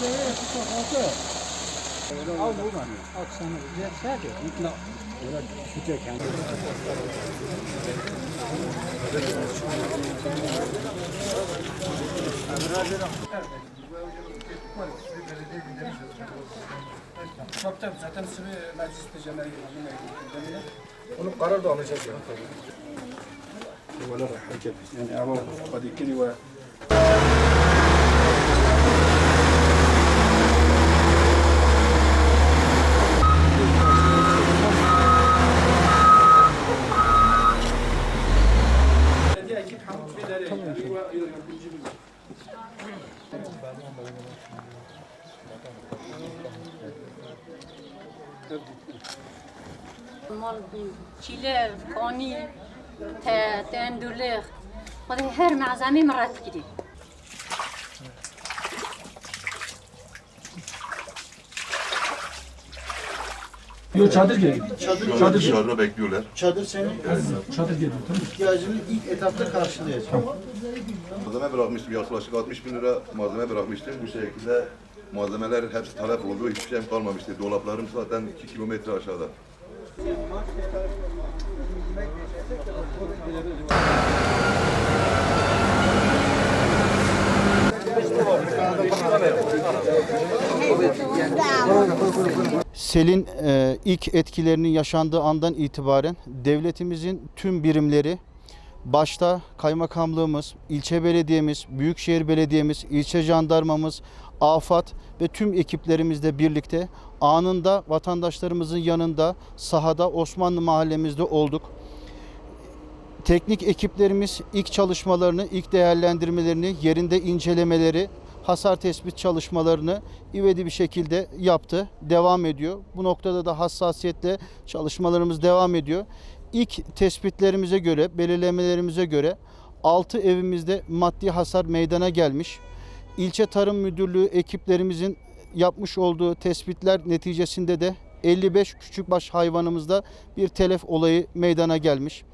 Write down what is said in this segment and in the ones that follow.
对，不错，好吃。Tabii tabii zaten sivil mecliste cemeyi Onun karar da alacağız yani. ولا حاجة يعني أبو قد يكون مال چیله کانی تندوله خود هر معزمی مرات کردی. Yok çadır geliyor. Çadır, Çadır dışarıda bekliyorlar. Çadır senin Çadır geliyor tamam ihtiyacını ilk etapta karşılayacak. Malzeme bırakmıştım yaklaşık 60 bin lira malzeme bırakmıştım. Bu şekilde malzemeler hepsi talep oldu. Hiçbir şeyim kalmamıştı. Dolaplarım zaten 2 kilometre aşağıda. Selin e, ilk etkilerinin yaşandığı andan itibaren devletimizin tüm birimleri başta kaymakamlığımız, ilçe belediyemiz, büyükşehir belediyemiz, ilçe jandarmamız, AFAD ve tüm ekiplerimizle birlikte anında vatandaşlarımızın yanında sahada Osmanlı mahallemizde olduk. Teknik ekiplerimiz ilk çalışmalarını, ilk değerlendirmelerini, yerinde incelemeleri, hasar tespit çalışmalarını ivedi bir şekilde yaptı, devam ediyor. Bu noktada da hassasiyetle çalışmalarımız devam ediyor. İlk tespitlerimize göre, belirlemelerimize göre 6 evimizde maddi hasar meydana gelmiş. İlçe Tarım Müdürlüğü ekiplerimizin yapmış olduğu tespitler neticesinde de 55 küçükbaş hayvanımızda bir telef olayı meydana gelmiş.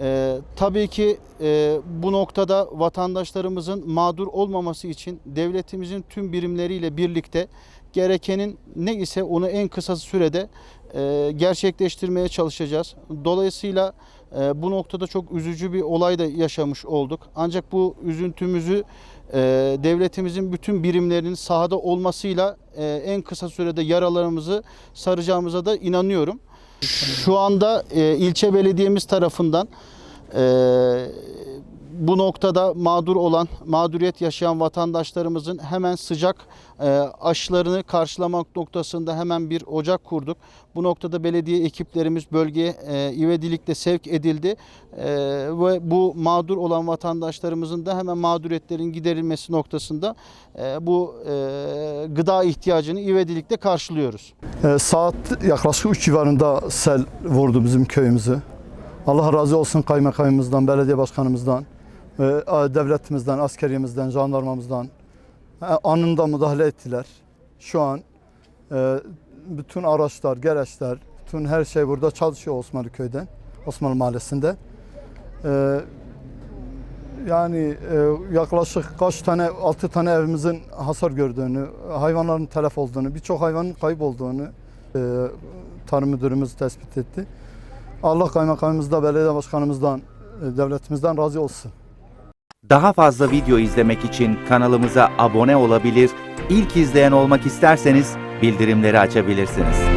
Ee, tabii ki e, bu noktada vatandaşlarımızın mağdur olmaması için devletimizin tüm birimleriyle birlikte gerekenin ne ise onu en kısa sürede e, gerçekleştirmeye çalışacağız. Dolayısıyla e, bu noktada çok üzücü bir olay da yaşamış olduk. Ancak bu üzüntümüzü e, devletimizin bütün birimlerinin sahada olmasıyla e, en kısa sürede yaralarımızı saracağımıza da inanıyorum. Şu anda e, ilçe belediyemiz tarafından e, bu noktada mağdur olan, mağduriyet yaşayan vatandaşlarımızın hemen sıcak e, aşılarını karşılamak noktasında hemen bir ocak kurduk. Bu noktada belediye ekiplerimiz bölgeye e, ivedilikle sevk edildi E, ve bu mağdur olan vatandaşlarımızın da hemen mağduriyetlerin giderilmesi noktasında e, bu e, gıda ihtiyacını ivedilikle karşılıyoruz. Ee, Saat yaklaşık 3 civarında sel vurdu bizim köyümüzü. Allah razı olsun kaymakamımızdan, belediye başkanımızdan, e, devletimizden, askeriyemizden, jandarmamızdan e, anında müdahale ettiler. Şu an e, bütün araçlar, gereçler, bütün her şey burada çalışıyor Osmanlı köyden, Osmanlı mahallesinde. Yani yaklaşık kaç tane, 6 tane evimizin hasar gördüğünü, hayvanların telef olduğunu, birçok hayvanın kaybolduğunu tarım müdürümüz tespit etti. Allah kaymakamımızdan, belediye başkanımızdan, e, devletimizden razı olsun. Daha fazla video izlemek için kanalımıza abone olabilir, ilk izleyen olmak isterseniz bildirimleri açabilirsiniz.